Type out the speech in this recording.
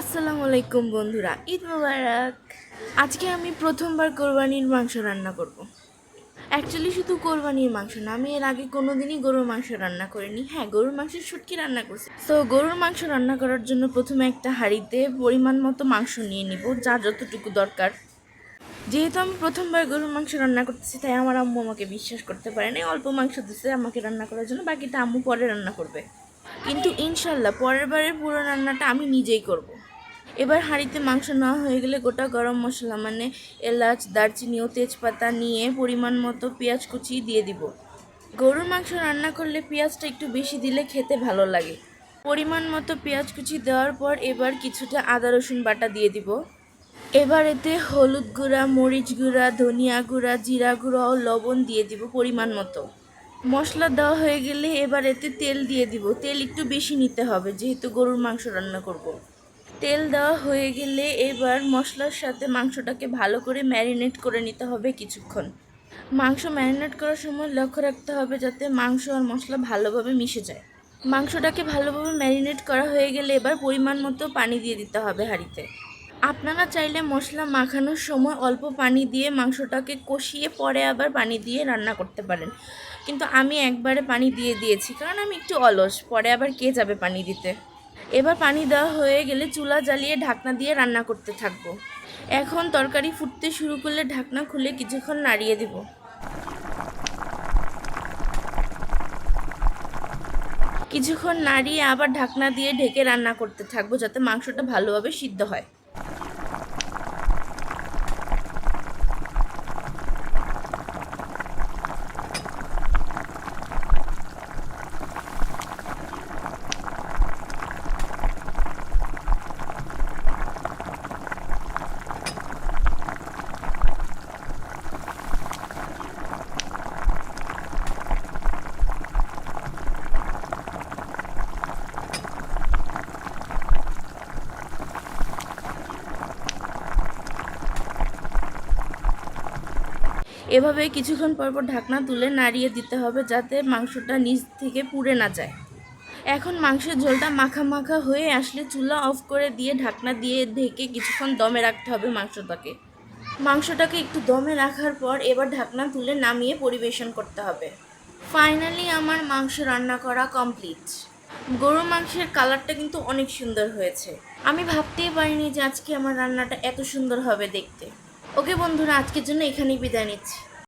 আসসালামু আলাইকুম বন্ধুরা, ঈদ মোবারক। আজকে আমি প্রথমবার কোরবানির মাংস রান্না করব। অ্যাকচুয়ালি শুধু কোরবানির মাংস না, আমি এর আগে কোনো দিনই গরুর মাংস রান্না করিনি। হ্যাঁ গরুর মাংসের শুটকি রান্না করছি। তো গরুর মাংস রান্না করার জন্য প্রথমে একটা হাঁড়িতে পরিমাণ মতো মাংস নিয়ে নিব, যা যতটুকু দরকার। যেহেতু আমি প্রথমবার গরুর মাংস রান্না করতেছি, তাই আমার আম্মু আমাকে বিশ্বাস করতে পারে না অল্প মাংস দিচ্ছে আমাকে রান্না করার জন্য, বাকিটা আম্মু পরে রান্না করবে। কিন্তু ইনশাল্লাহ, পরের বারের পুরো রান্নাটা আমি নিজেই করব। এবার হাঁড়িতে মাংস নেওয়া হয়ে গেলে গোটা গরম মশলা মানে এলাচ, দারচিনি ও তেজপাতা নিয়ে পরিমাণ মতো পেঁয়াজ কুচি দিয়ে দিব। গরুর মাংস রান্না করলে পেঁয়াজটা একটু বেশি দিলে খেতে ভালো লাগে। পরিমাণ মতো পেঁয়াজ কুচি দেওয়ার পর এবার কিছুটা আদা, রসুন বাটা দিয়ে দিব। এবার এতে হলুদ গুঁড়া, মরিচ গুঁড়া, ধনিয়া গুঁড়া, জিরা গুঁড়া ও লবণ দিয়ে দিব পরিমাণ মতো। মশলা দেওয়া হয়ে গেলে এবার এতে তেল দিয়ে দিব। তেল একটু বেশি নিতে হবে, যেহেতু গরুর মাংস রান্না করব। তেল দেওয়া হয়ে গেলে এবার মশলার সাথে মাংসটাকে ভালো করে ম্যারিনেট করে নিতে হবে কিছুক্ষণ। মাংস ম্যারিনেট করার সময় লক্ষ্য রাখতে হবে যাতে মাংস আর মশলা ভালোভাবে মিশে যায়। মাংসটাকে ভালোভাবে ম্যারিনেট করা হয়ে গেলে এবার পরিমাণ মতো পানি দিয়ে দিতে হবে হাঁড়িতে। আপনারা চাইলে মশলা মাখানোর সময় অল্প পানি দিয়ে মাংসটাকে কষিয়ে পরে আবার পানি দিয়ে রান্না করতে পারেন। কিন্তু আমি একবারে পানি দিয়ে দিয়েছি, কারণ আমি একটু অলস, পরে আবার কে যাবে পানি দিতে? এবার পানি দেওয়া হয়ে গেলে চুলা জ্বালিয়ে ঢাকনা দিয়ে রান্না করতে থাকব। এখন তরকারি ফুটতে শুরু করলে ঢাকনা খুলে কিছুক্ষণ নাড়িয়ে দেব। কিছুক্ষণ নাড়িয়ে আবার ঢাকনা দিয়ে ঢেকে রান্না করতে থাকব যাতে মাংসটা ভালোভাবে সিদ্ধ হয়। এভাবে কিছুক্ষণ পর পর ঢাকনা তুলে নাড়িয়ে দিতে হবে যাতে মাংসটা নিচ থেকে পুড়ে না যায়। এখন মাংসের ঝোলটা মাখা মাখা হয়ে আসলে চুলা অফ করে দিয়ে ঢাকনা দিয়ে ঢেকে কিছুক্ষণ দমে রাখতে হবে মাংসটাকে। মাংসটাকে একটু দমে রাখার পর এবার ঢাকনা তুলে নামিয়ে পরিবেশন করতে হবে। ফাইনালি আমার মাংস রান্না করা কমপ্লিট। গরুর মাংসের কালারটা কিন্তু অনেক সুন্দর হয়েছে। আমি ভাবতেই পারিনি যে আজকে আমার রান্নাটা এত সুন্দর হবে দেখতে। ওকে বন্ধুরা আজকের জন্য এখানেই বিদায় নিচ্ছি।